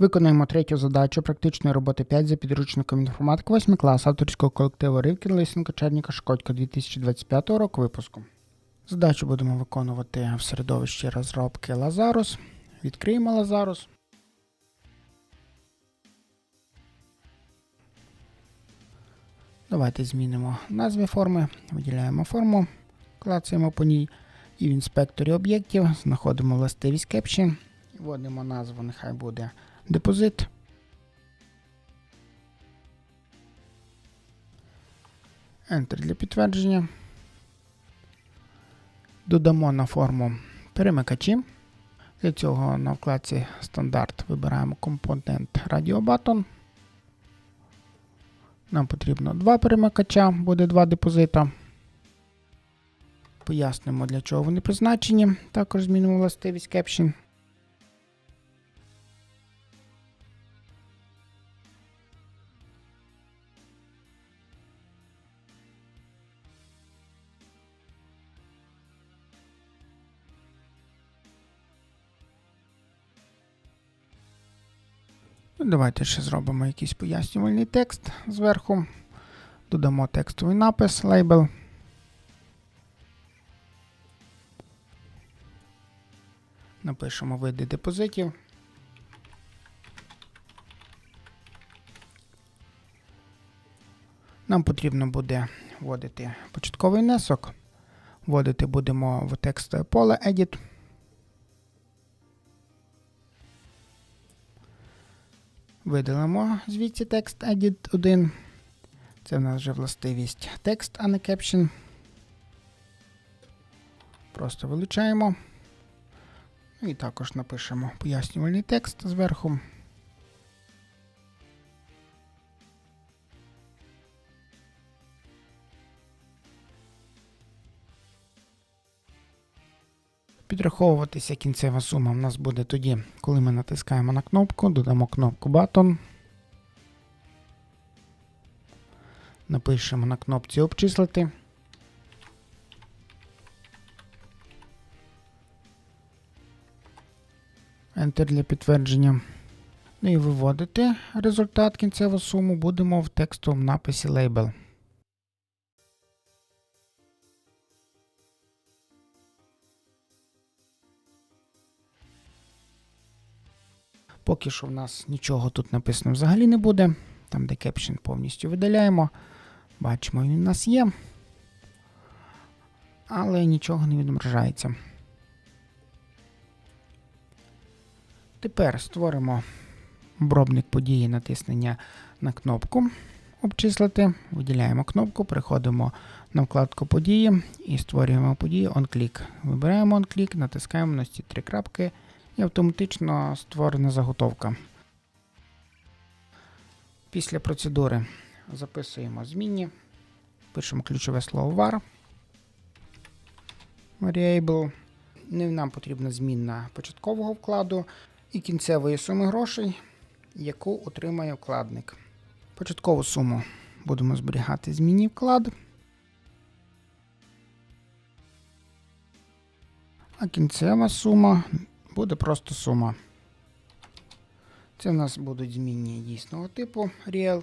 Виконуємо третю задачу практичної роботи 5 за підручником інформатика 8 клас авторського колективу Ривкін Лисенко Черніка Шкодько 2025 року випуску. Задачу будемо виконувати в середовищі розробки Lazarus. Відкриємо Lazarus. Давайте змінимо назви форми, виділяємо форму, клацаємо по ній і в інспекторі об'єктів знаходимо властивість Caption, вводимо назву, нехай буде депозит. Enter для підтвердження. Додамо на форму перемикачі. Для цього на вкладці стандарт вибираємо компонент Radio Button. Нам потрібно два перемикача, буде два депозита. Пояснимо, для чого вони призначені. Також змінимо властивість Caption. Давайте ще зробимо якийсь пояснювальний текст зверху. Додамо текстовий напис, лейбл. Напишемо види депозитів. Нам потрібно буде вводити початковий внесок. Вводити будемо в текстове поле Edit. Видалимо звідси текст Edit 1. Це в нас вже властивість текст, а не caption. Просто вилучаємо. І також напишемо пояснювальний текст зверху. Підраховуватися кінцева сума в нас буде тоді, коли ми натискаємо на кнопку, додамо кнопку Button. Напишемо на кнопці обчислити. Enter для підтвердження. Ну і виводити результат кінцеву суму будемо в текстовому написі Label. Поки що в нас нічого тут написано взагалі не буде. Там, де caption повністю видаляємо. Бачимо, він у нас є. Але нічого не відображається. Тепер створимо обробник події натиснення на кнопку обчислити. Виділяємо кнопку, переходимо на вкладку події і створюємо подію OnClick. Вибираємо OnClick, натискаємо на ці три крапки і автоматично створена заготовка. Після процедури записуємо змінні, пишемо ключове слово var, variable. Нам потрібна змінна початкового вкладу і кінцевої суми грошей, яку отримає вкладник. Початкову суму будемо зберігати змінні вклад. А кінцева сума буде просто сума. Це в нас будуть змінні дійсного типу real.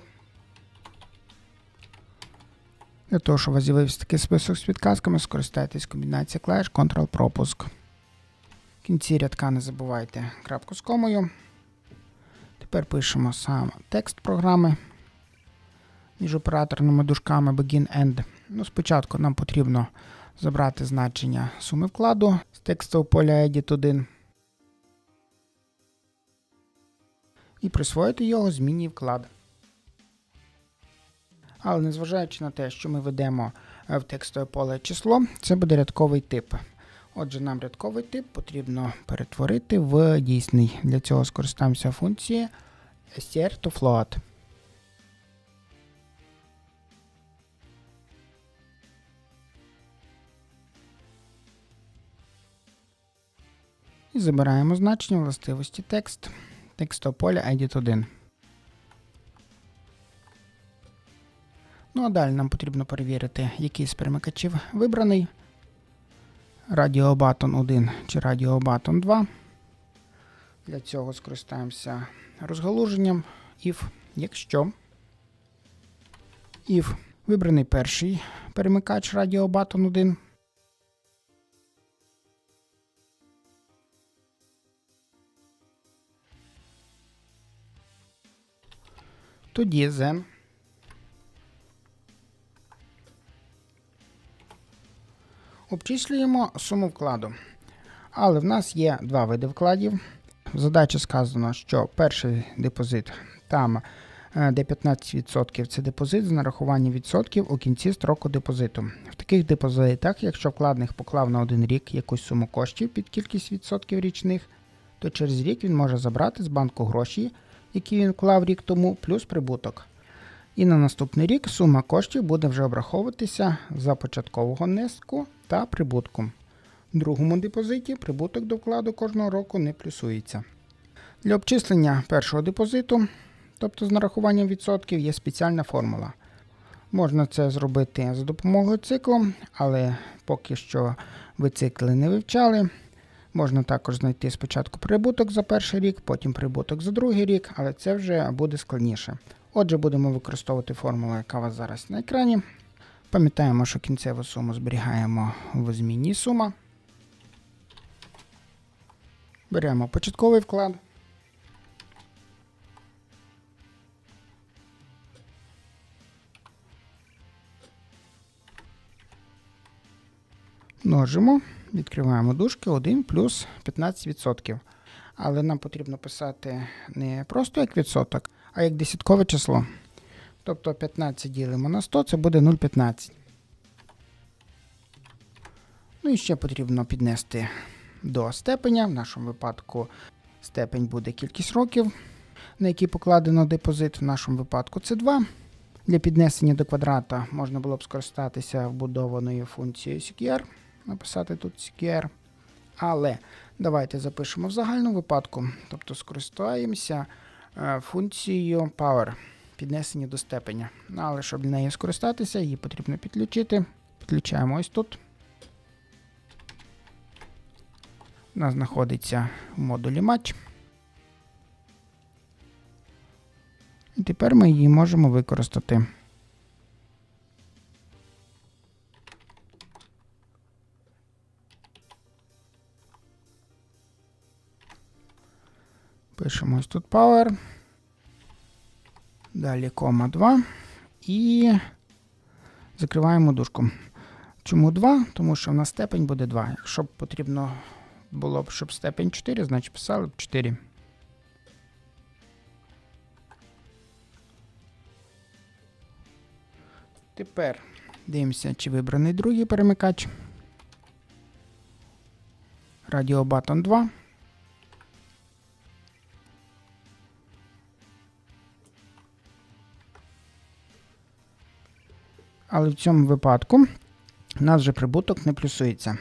Для того, щоб у вас з'явився такий список з підказками, скористайтесь комбінацією клавіш Ctrl-пропуск. В кінці рядка не забувайте крапку з комою. Тепер пишемо сам текст програми між операторними дужками begin end. Ну, спочатку нам потрібно забрати значення суми вкладу з текстового поля Edit 1 і присвоїти його змінній вклад. Але незважаючи на те, що ми ведемо е, в текстове поле число, це буде рядковий тип. Отже, нам рядковий тип потрібно перетворити в дійсний. Для цього скористаємося функцією str. І забираємо значення властивості текст текстового поля Edit 1. Ну а далі нам потрібно перевірити, який з перемикачів вибраний. Button 1 чи Button 2. Для цього скористаємося розгалуженням if, якщо if вибраний перший перемикач радіо Button 1. Тоді then обчислюємо суму вкладу. Але в нас є два види вкладів. В задачі сказано, що перший депозит там, е, де 15% це депозит з нарахуванням відсотків у кінці строку депозиту. В таких депозитах, якщо вкладник поклав на один рік якусь суму коштів під кількість відсотків річних, то через рік він може забрати з банку гроші, які він вклав рік тому, плюс прибуток. І на наступний рік сума коштів буде вже обраховуватися за початкового внеску та прибутку. В другому депозиті прибуток до вкладу кожного року не плюсується. Для обчислення першого депозиту, тобто з нарахуванням відсотків, є спеціальна формула. Можна це зробити за допомогою циклу, але поки що ви цикли не вивчали. Можна також знайти спочатку прибуток за перший рік, потім прибуток за другий рік, але це вже буде складніше. Отже, будемо використовувати формулу, яка у вас зараз на екрані. Пам'ятаємо, що кінцеву суму зберігаємо в зміні сума. Беремо початковий вклад. Множимо, відкриваємо дужки 1 плюс 15%. Але нам потрібно писати не просто як відсоток, а як десяткове число. Тобто 15 ділимо на 100, це буде 0,15. Ну і ще потрібно піднести до степеня. В нашому випадку степень буде кількість років, на які покладено депозит. В нашому випадку це 2. Для піднесення до квадрата можна було б скористатися вбудованою функцією CQR, написати тут CQR. Але давайте запишемо в загальному випадку, тобто скористаємося е, функцією power, піднесення до степеня. Ну, Але щоб нею скористатися, її потрібно підключити. Підключаємо ось тут. Нас знаходиться в модулі матч. І тепер ми її можемо використати. Пишемо ось тут power. Далі кома 2. І закриваємо дужку. Чому 2? Тому що в нас степень буде 2. Якщо б потрібно було б, щоб степень 4, значить писали б 4. Тепер дивимося, чи вибраний другий перемикач. Button 2. Але в цьому випадку у нас вже прибуток не плюсується.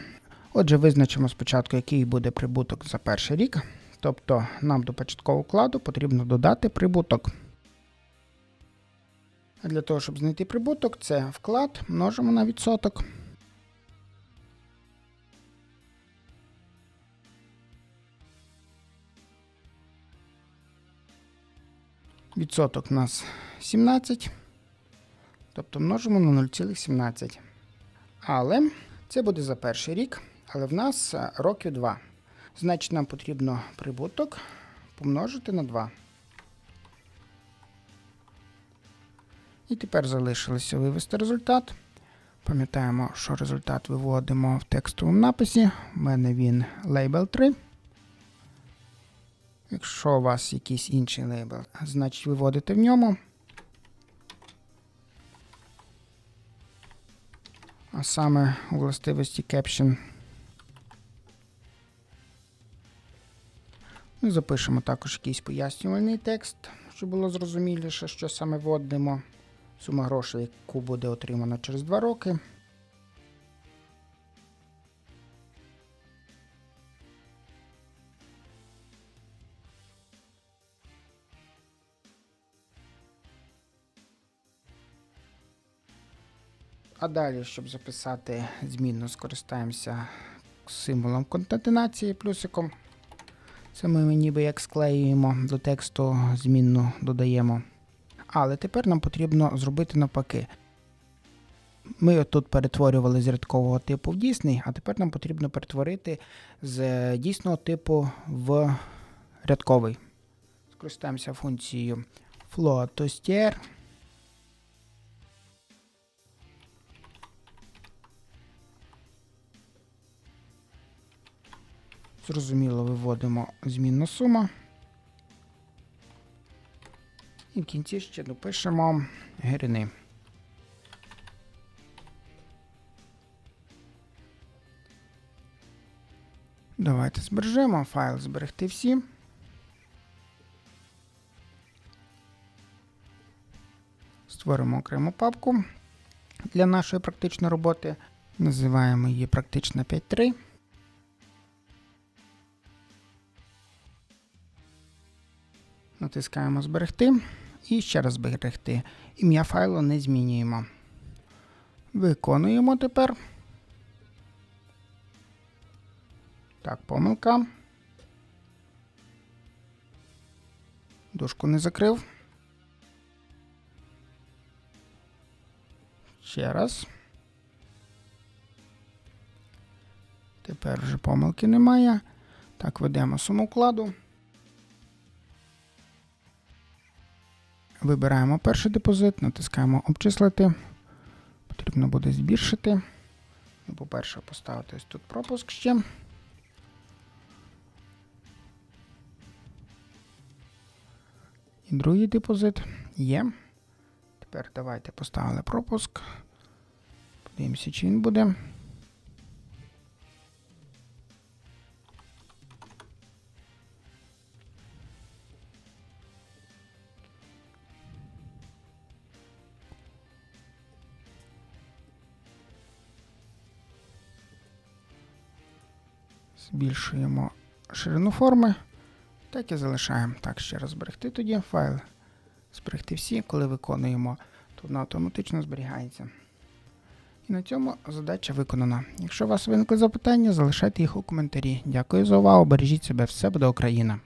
Отже, визначимо спочатку, який буде прибуток за перший рік. Тобто нам до початкового вкладу потрібно додати прибуток. А для того, щоб знайти прибуток, це вклад множимо на відсоток. Відсоток у нас 17. Тобто множимо на 0,17. Але це буде за перший рік. Але в нас е, років 2. Значить, нам потрібно прибуток помножити на 2. І тепер залишилося вивести результат. Пам'ятаємо, що результат виводимо в текстовому написі. У мене він лейбл 3. Якщо у вас якийсь інший лейбл, значить виводите в ньому. А саме у властивості Caption. Ми запишемо також якийсь пояснювальний текст, щоб було зрозуміліше, що саме вводимо. Сума грошей, яку буде отримана через 2 роки. А далі, щоб записати змінну, скористаємося символом конкатенації плюсиком. Це ми ніби як склеюємо до тексту змінну додаємо. Але тепер нам потрібно зробити навпаки. Ми тут перетворювали з рядкового типу в дійсний, а тепер нам потрібно перетворити з дійсного типу в рядковий. Скористаємося функцією float Зрозуміло, виводимо змінну сума. І в кінці ще допишемо гирини. Давайте збережемо файл зберегти всі. Створимо окрему папку для нашої практичної роботи. Називаємо її практична 5.3. Натискаємо зберегти і ще раз зберегти. Ім'я файлу не змінюємо. Виконуємо тепер. Так, помилка. Дужку не закрив. Ще раз. Тепер вже помилки немає. Так, ведемо суму вкладу. Вибираємо перший депозит, натискаємо обчислити. Потрібно буде збільшити. Ну, По-перше, поставити ось тут пропуск ще. І другий депозит є. Тепер давайте поставили пропуск. Подивимося, чи він буде. Збільшуємо ширину форми. Так і залишаємо. Так, ще раз зберегти тоді файл. Зберегти всі, коли виконуємо, то вона автоматично зберігається. І на цьому задача виконана. Якщо у вас виникли запитання, залишайте їх у коментарі. Дякую за увагу, бережіть себе, все буде Україна!